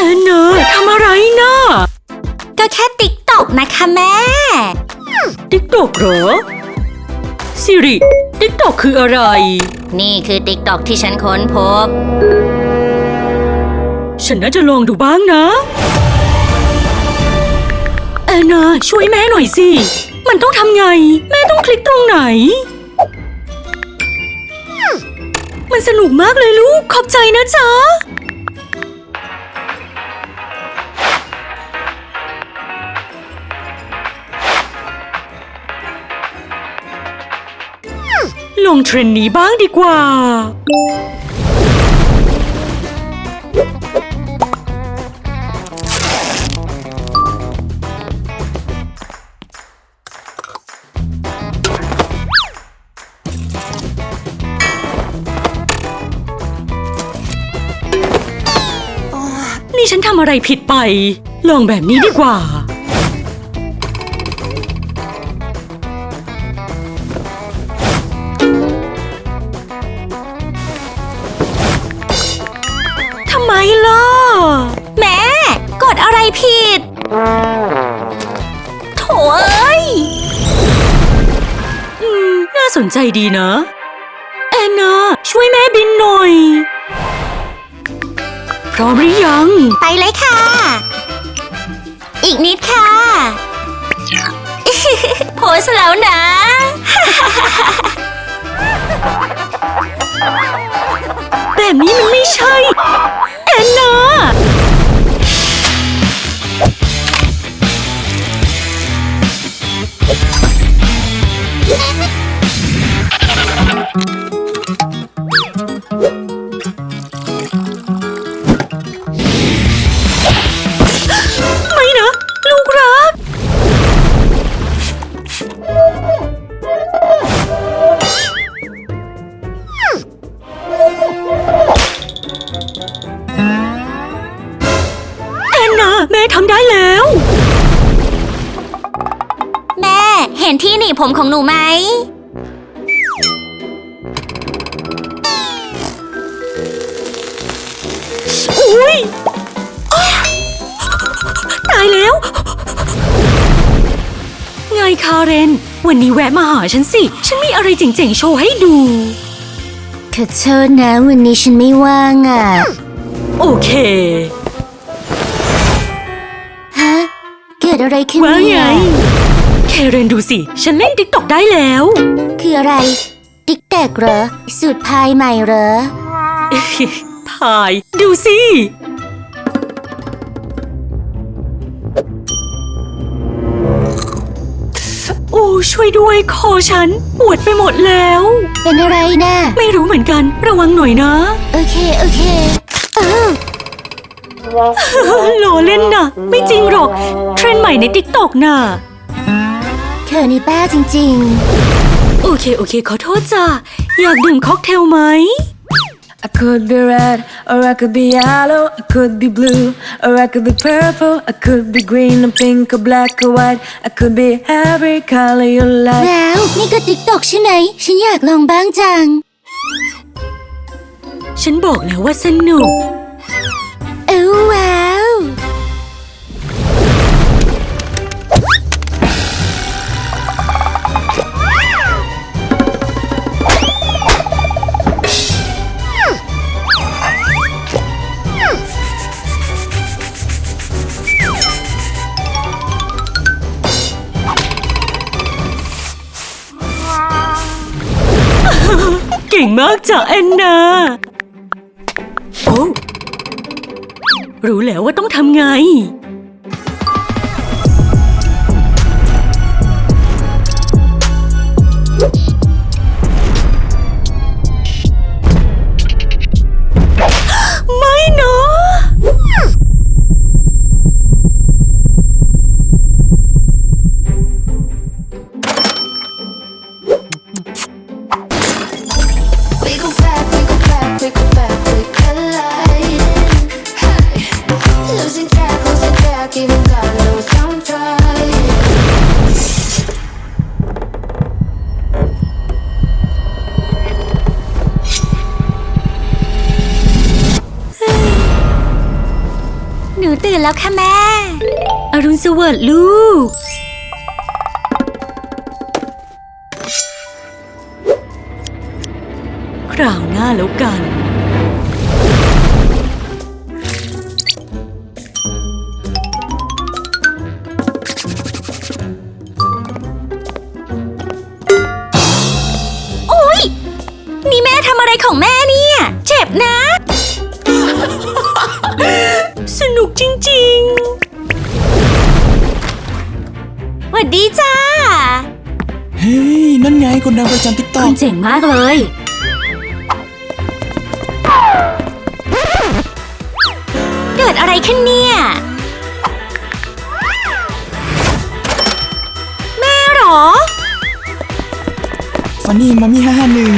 แอนนาทำอะไรนะก็แค่ติ๊กตอกนะคะแม่ ติ๊กตอกเหรอสิริติ๊กตอกคืออะไร นี่คือติ๊กตอกที่ฉันค้นพบ ฉันน่าจะลองดูบ้างนะแอนนาช่วยแม่หน่อยสิ มันต้องทำไง แม่ต้องคลิกตรงไหน มันสนุกมากเลยลูก ขอบใจนะจ๊ะ ลงเทรนด์นี้บ้างดีกว่า นี่ฉันทำอะไรผิดไป ลองแบบนี้ดีกว่า ล่ะ แม่กดอะไรผิด โถเอ้ยอืมน่าสนใจดีนะ แอนนา ช่วยแม่บินหน่อย พร้อมหรือยัง ไปเลยค่ะ อีกนิดค่ะ โพสต์แล้วนะ แบบนี้มันไม่ใช่ แอนนา นีบผมของหนูไหม อุ้ยอ๊ะตายแล้ว ไงคาเรน วันนี้แวะมาหาฉันสิ ฉันมีอะไรเจ๋งๆโชว์ให้ดู ขอโทษนะวันนี้ฉันไม่ว่างอะ โอเคฮะเกิดอะไรขึ้นเนี่ย เรนดูสิ ฉันเล่นติ๊กตอกได้แล้ว คืออะไร ติ๊กแตกเหรอ สูตรพายใหม่เหรอ พาย ดูสิ โอ้ช่วยด้วยคอฉัน ปวดไปหมดแล้ว เป็นอะไรนะไม่รู้เหมือนกัน ระวังหน่อยนะ โอเค โอเคเออหล่อเล่นน่ะ ไม่จริงหรอก เทรนด์ใหม่ในติ๊กตอกน่ะ เธอนี่บ้าจริง โอเค โอเค ขอโทษจ้ะ อยากดื่มค็อกเทลไหม I could be red, or I could be yellow, I could be blue, or I could be purple, I could be green or pink or black or white, I could be every color you ๆ like. แล้วนี่ก็ติ๊กตอกใช่ไหมฉันอยากลองบ้างจัง ฉันบอกแล้วว่าสนุก ก่งมากจ้ะแอนนาโอ้รู้แล้วว่าต้องทำไง หนูตื่นแล้วค่ะแม่ อรุณสวัสดิ์ลูก คราวหน้าแล้วกัน จริงหวัดดีจ้า เฮ้ย นั่นไงคนดังประจำติ๊กต็อคุกณเจ๋งมากเลย เกิดอะไรขึ้นเนี่ย แม่เหรอ ฟันนี่มามี่ห้าห้าหนึ่ง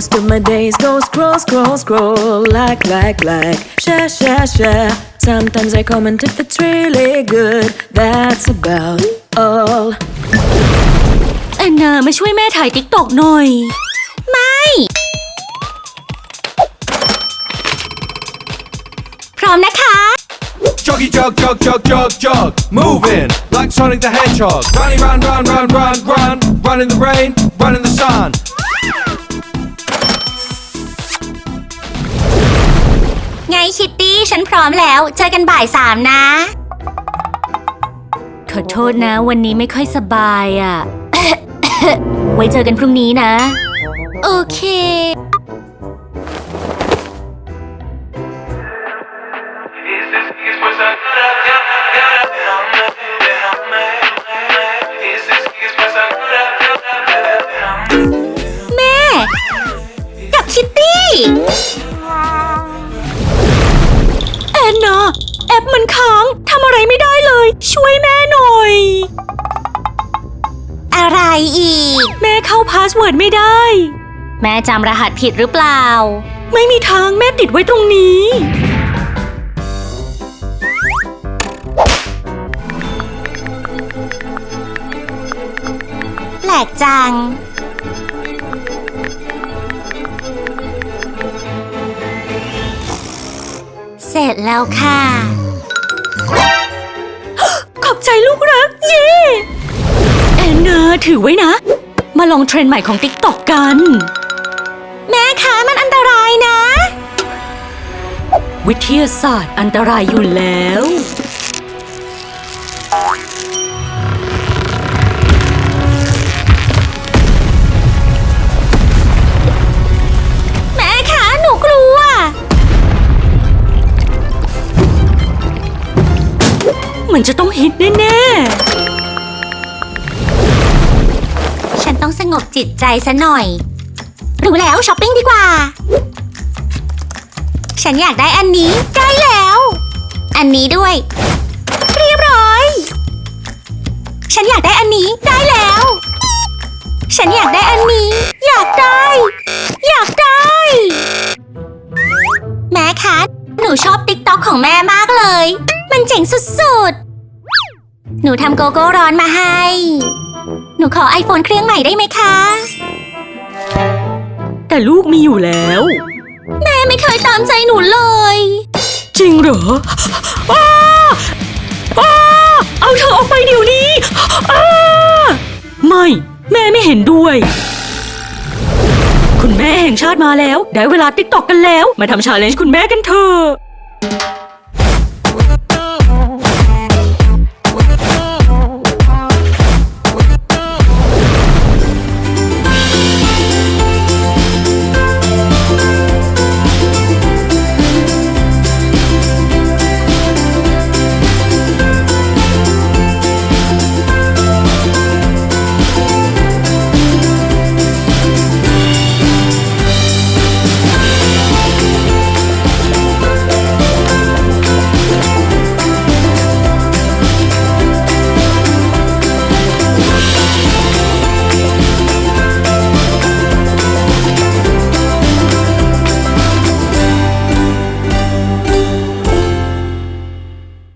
Most of my days go scroll, scroll, scroll, like, like, like, share, share, share. Sometimes I comment if it's really good. That's about all. แอนนามาช่วยแม่ถ่ายติ๊กตอกหน่อย ไม่ พร้อมนะคะ Joggy jog jog jog jog jog, moving like Sonic the Hedgehog. Running run run run run run, run in the rain, run in the sun. ไงคิตตี้ฉันพร้อมแล้ว เจอกันบ่ายสามนะ ขอโทษนะ วันนี้ไม่ค่อยสบายอะ ไว้เจอกันพรุ่งนี้นะ โอเค แม่ กับคิตตี้ ปมันค้างทำอะไรไม่ได้เลย ช่วยแม่หน่อย อะไรอีก แม่เข้าพาสเวิร์ดไม่ได้ แม่จำรหัสผิดหรือเปล่า ไม่มีทางแม่ติดไว้ตรงนี้ แปลกจัง เสร็จแล้วค่ะขอบ ใจลูกรัก เย่แอนนาถือไว้นะ มาลองเทรนด์ใหม่ของติ๊กตอกกัน แม่คะมันอันตรายนะ วิทยาศาสตร์อันตรายอยู่แล้ว มันจะต้องฮิตแน่ฉันต้องสงบจิตใจซะหน่อย รู้แล้วช้อปปิ้งดีกว่า ฉันอยากได้อันนี้ได้แล้ว อันนี้ด้วย เรียบร้อย ฉันอยากได้อันนี้ได้แล้ว ฉันอยากได้อันนี้ อยากได้ อยากได้ แม่คะหนูชอบติ๊กต็อกของแม่มากเลย มันเจ๋งสุดๆ หนูทำโกโก้ร้อนมาให้ หนูขอไอโฟนเครื่องใหม่ได้ไหมคะๆแต่ลูกมีอยู่แล้ว แม่ไม่เคยตามใจหนูเลย จริงเหรออ้าอ้าเอาเธอออกไปเดี๋ยวนี้อ้าไม่ แม่ไม่เห็นด้วย คุณแม่แห่งชาติมาแล้ว ได้เวลาติ๊กตอกกันแล้ว มาทำชาเลนจ์คุณแม่กันเถอะ